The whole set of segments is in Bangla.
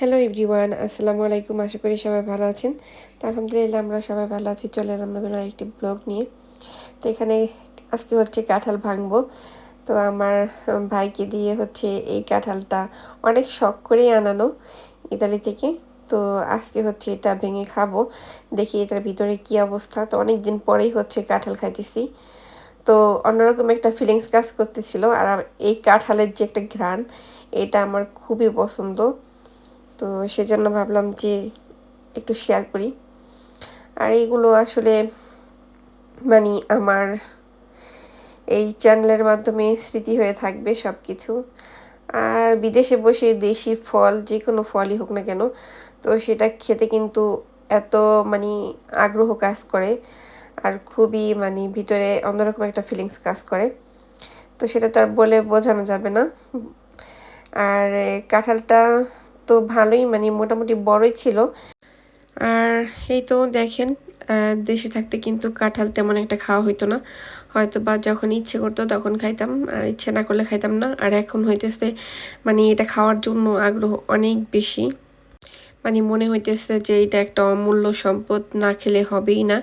হ্যালো এভরিওয়ান আসসালামু আলাইকুম আশা করি সবাই ভালো আছেন তো আলহামদুলিল্লাহ আমরা সবাই ভালো আছি চলে এলাম নতুন আরেকটি ব্লগ নিয়ে তো এখানে আজকে হচ্ছে কাঁঠাল ভাঙবো তো আমার ভাইকে দিয়ে হচ্ছে এই কাঁঠালটা অনেক শখ করেই আনানো ইতালি থেকে তো আজকে হচ্ছে এটা ভেঙে খাব দেখি এটার ভিতরে কি অবস্থা তো অনেক দিন পরেই হচ্ছে কাঁঠাল খাইতেছি তো অন্যরকম একটা ফিলিংস কাজ করতেছিল। আর এই কাঁঠালের যে একটা ঘ্রাণ, এটা আমার খুবই পছন্দ। তো সেজন্য ভাবলাম যে একটু শেয়ার করি। আর এইগুলো আসলে মানে আমার এই চ্যানেলের মাধ্যমে স্মৃতি হয়ে থাকবে সব কিছু আর বিদেশে বসে দেশি ফল, যে কোনো ফলই হোক না কেন, তো সেটা খেতে কিন্তু এত মানে আগ্রহ কাজ করে আর খুবই মানে ভিতরে অন্যরকম একটা ফিলিংস কাজ করে। তো সেটা তো আর বলে বোঝানো যাবে না। আর কাঁঠালটা তো ভালোই মানে মোটামুটি বড়ই ছিল। আর এই তো দেখেন দেশে থাকতে কিন্তু কাঁঠাল তেমন একটা খাওয়া হইতো না। হয়তো বা যখন ইচ্ছে করতো তখন খাইতাম, আর ইচ্ছে না করলে খাইতাম না। আর এখন হইতেছে মানে এটা খাওয়ার জন্য আগ্রহ অনেক বেশি। মানে মনে হইতেছে যে এটা একটা অমূল্য সম্পদ, না খেলে হবেই না,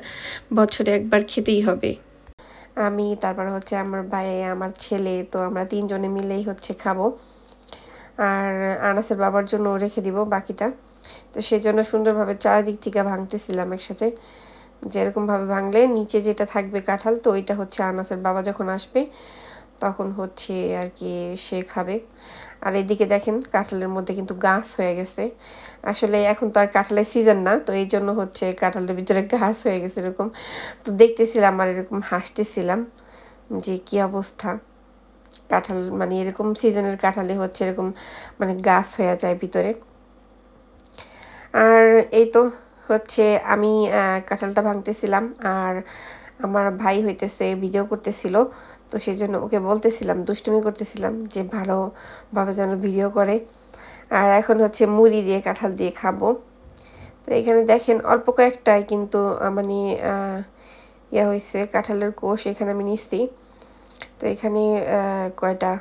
বছরে একবার খেতেই হবে। আমি, তারপর হচ্ছে আমার ভাই, আমার ছেলে, তো আমরা তিনজনে মিলেই হচ্ছে খাব। আর আনাসের বাবার জন্য রেখে দিব বাকিটা। তো সেই জন্য সুন্দরভাবে চারিদিক থেকে ভাঙতেছিলাম একসাথে। যেরকমভাবে ভাঙলে নিচে যেটা থাকবে কাঁঠাল, তো ওইটা হচ্ছে আনাসের বাবা যখন আসবে, তখন হচ্ছে আর কি সে খাবে। আর এদিকে দেখেন কাঁঠালের মধ্যে কিন্তু গাছ হয়ে গেছে। আসলে এখন তো আর কাঁঠালের সিজন না, তো এই জন্য হচ্ছে কাঁঠালের ভিতরে গাছ হয়ে গেছে এরকম। তো দেখতেছিলাম আর এরকম হাসতেছিলাম যে কি অবস্থা। কাঁঠাল মানে এরকম সিজনের কাঁঠালে হচ্ছে এরকম মানে গাছ হয়ে যায় ভিতরে। আর এই তো হচ্ছে আমি কাঁঠালটা ভাঙতেছিলাম আর আমার ভাই হইতেছে ভিডিও করতেছিল। তো সেই জন্য ওকে বলতেছিলাম, দুষ্টুমি করতেছিলাম যে ভালোভাবে যেন ভিডিও করে। আর এখন হচ্ছে মুড়ি দিয়ে কাঁঠাল দিয়ে খাব। তো এখানে দেখেন অল্প কয়েকটাই কিন্তু মানে ইয়া হয়েছে কাঁঠালের কোষ এখানে আমি নিচ্ছি তো এখানে কয়টা?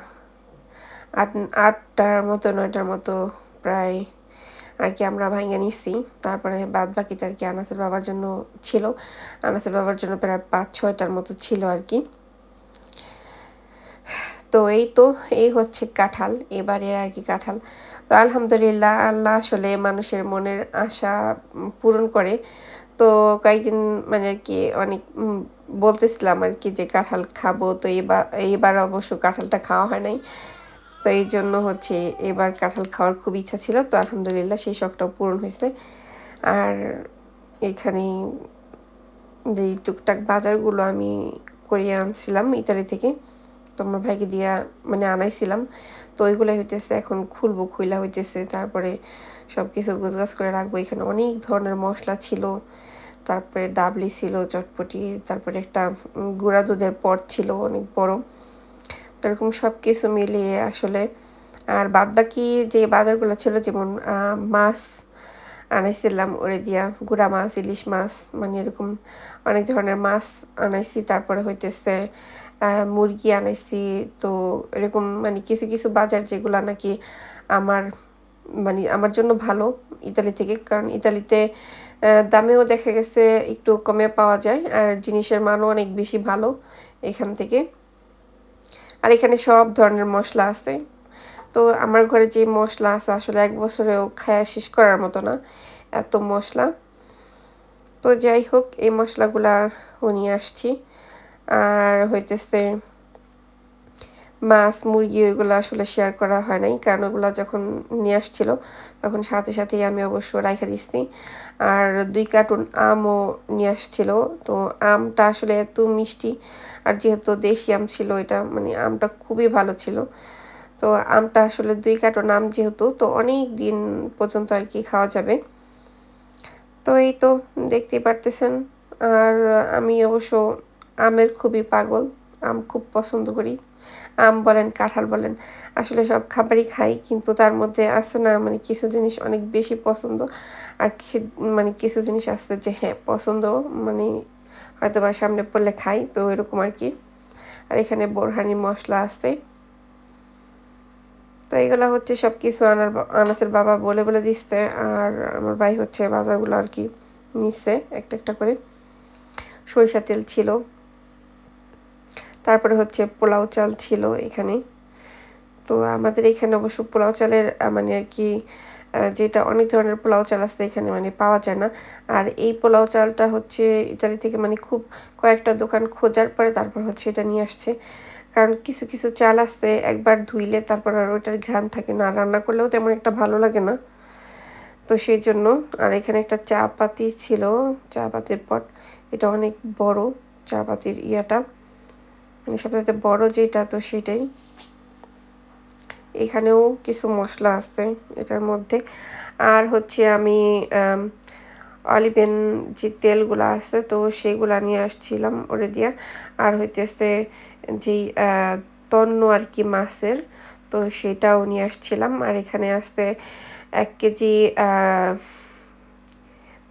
আট, আটটার মতো, নয়টার মতো প্রায় আর কি আমরা ভাঙে নিচ্ছি তারপরে বাদ বাকিটা আর কি আনাসের বাবার জন্য ছিল। আনাসের বাবার জন্য প্রায় পাঁচ, ছয়টার মতো ছিল আর কি। তো এই তো, এই হচ্ছে কাঁঠাল। এবারের আর কি কাঁঠাল। তো আলহামদুলিল্লাহ, আল্লাহ আসলে মানুষের মনের আশা পূরণ করে। তো কয়েকদিন মানে আর কি অনেক বলতেছিলাম আর কি যে কাঁঠাল খাব। তো এবার এবার অবশ্য কাঁঠালটা খাওয়া হয় নাই। তো এই জন্য হচ্ছে এবার কাঁঠাল খাওয়ার খুব ইচ্ছা ছিল। তো আলহামদুলিল্লাহ সেই শখটাও পূরণ হয়েছে। আর এখানে যে টুকটাক বাজারগুলো আমি করিয়ে আনছিলাম ইতালি থেকে, তো আমার ভাইকে দিয়া মানে আনাইছিলাম। তো ওইগুলো হইতেছে এখন খুলবো, খুইলা হইতেছে। তারপরে সব কিছু গোছগাছ করে রাখব। এখানে অনেক ধরনের মশলা ছিল। তারপরে ডাবলি ছিল চটপটি, তারপরে একটা গুঁড়া দুধের পট ছিল অনেক বড়। এরকম সব কিছু মিলিয়ে আসলে, আর বাদ বাকি যে বাজারগুলো ছিল যেমন মাছ আনাইছিলাম ওরে দিয়া গুড়া মাছ, ইলিশ মাছ মানে এরকম অনেক ধরনের মাছ আনাইছি। তারপরে হইতেছে মুরগি আনাইছি। তো এরকম মানে কিছু কিছু বাজার যেগুলো নাকি আমার মানে আমার জন্য ভালো ইতালি থেকে, কারণ ইতালিতে দামেও দেখা গেছে একটু কমে পাওয়া যায় আর জিনিসের মানও অনেক বেশি ভালো এখান থেকে। আর এখানে সব ধরনের মশলা আছে। তো আমার ঘরে যে মশলা আছে আসলে এক বছরেও খায়া শেষ করার মতো না, এত মশলা। তো যাই হোক, এই মশলাগুলা নিয়ে আসছি। আর হইতেছে মাছ, মুরগি ওইগুলো আসলে শেয়ার করা হয় নাই। কারণ ওগুলো যখন নিয়ে আসছিল, তখন সাথে সাথেই আমি অবশ্য রাইখে দিচ্ছি আর দুই কার্টুন আমও নিয়ে আসছিল। তো আমটা আসলে এত মিষ্টি, আর যেহেতু দেশি আম ছিল, এটা মানে আমটা খুবই ভালো ছিল। তো আমটা আসলে দুই কার্টুন আম যেহেতু, তো অনেক দিন পর্যন্ত আর কি খাওয়া যাবে। তো এই তো, দেখতেই পারতেছেন। আর আমি অবশ্য আমের খুবই পাগল। আম খুব পছন্দ করি। আম বলেন, কাঁঠাল বলেন, আসলে সব খাবারই খাই, কিন্তু তার মধ্যে আছে না মানে কিছু জিনিস অনেক বেশি পছন্দ আর কিছু মানে কিছু জিনিস আছে যে হ্যাঁ পছন্দ মানে হয়তো বা সামনে পড়লে খাই, তো এরকম আর কি। আর এখানে বোরহানি মশলা আছে। তো এইগুলো হচ্ছে সব কিছু আনার আনাসের বাবা বলে বলে দিচ্ছে আর আমার ভাই হচ্ছে বাজারগুলো আর কি নিচ্ছে একটা একটা করে। সরিষা তেল ছিল। তারপরে হচ্ছে পোলাও চাল ছিল এখানে। তো আমাদের এখানে অবশ্য পোলাও চালের মানে আর কি যেটা অনেক ধরনের পোলাও চাল আছে এখানে মানে পাওয়া যায় না। আর এই পোলাও চালটা হচ্ছে ইতালি থেকে মানে খুব কয়েকটা দোকান খোঁজার পরে তারপর হচ্ছে এটা নিয়ে আসছে। কারণ কিছু কিছু চাল আছে একবার ধুইলে তারপর আর ওইটার ঘ্রাণ থাকে না রান্না করলেও তেমন একটা ভালো লাগে না। তো সেই জন্য, আর এখানে একটা চা পাতি ছিল, চা পাতির পট, এটা অনেক বড় চা পাতির ইয়াটা। মানে সবথেকে বড় যেটা তো সেটাই। এখানেও কিছু মশলা আছে এটার মধ্যে। আর হচ্ছে আমি অলিভেন যে তেলগুলো আছে তো সেইগুলা নিয়ে আসছিলাম ওরে দিয়া আর হইতেছে যেই তন্ন আর কি মাছের তো সেটাও নিয়ে আসছিলাম। আর এখানে আছে এক কেজি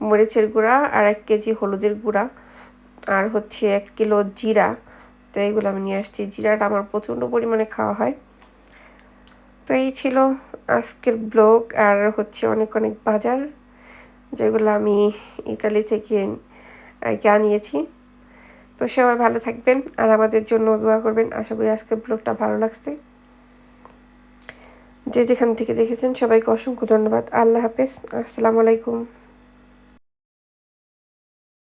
মরিচের গুঁড়া আর এক কেজি হলুদের গুঁড়া। আর হচ্ছে এক কিলো জিরা। তো এইগুলো আমি নিয়ে আসছি। জিরাটা আমার প্রচণ্ড পরিমাণে খাওয়া হয়। তো এই ছিল আজকের ব্লগ আর হচ্ছে অনেক অনেক বাজার, যেগুলো আমি ইতালি থেকে আনিয়েছি। তো সবাই ভালো থাকবেন আর আমাদের জন্য দোয়া করবেন। আশা করি আজকের ব্লগটা ভালো লাগছে। যে যেখান থেকে দেখেছেন সবাইকে অসংখ্য ধন্যবাদ। আল্লাহ হাফেজ। আসসালামু আলাইকুম।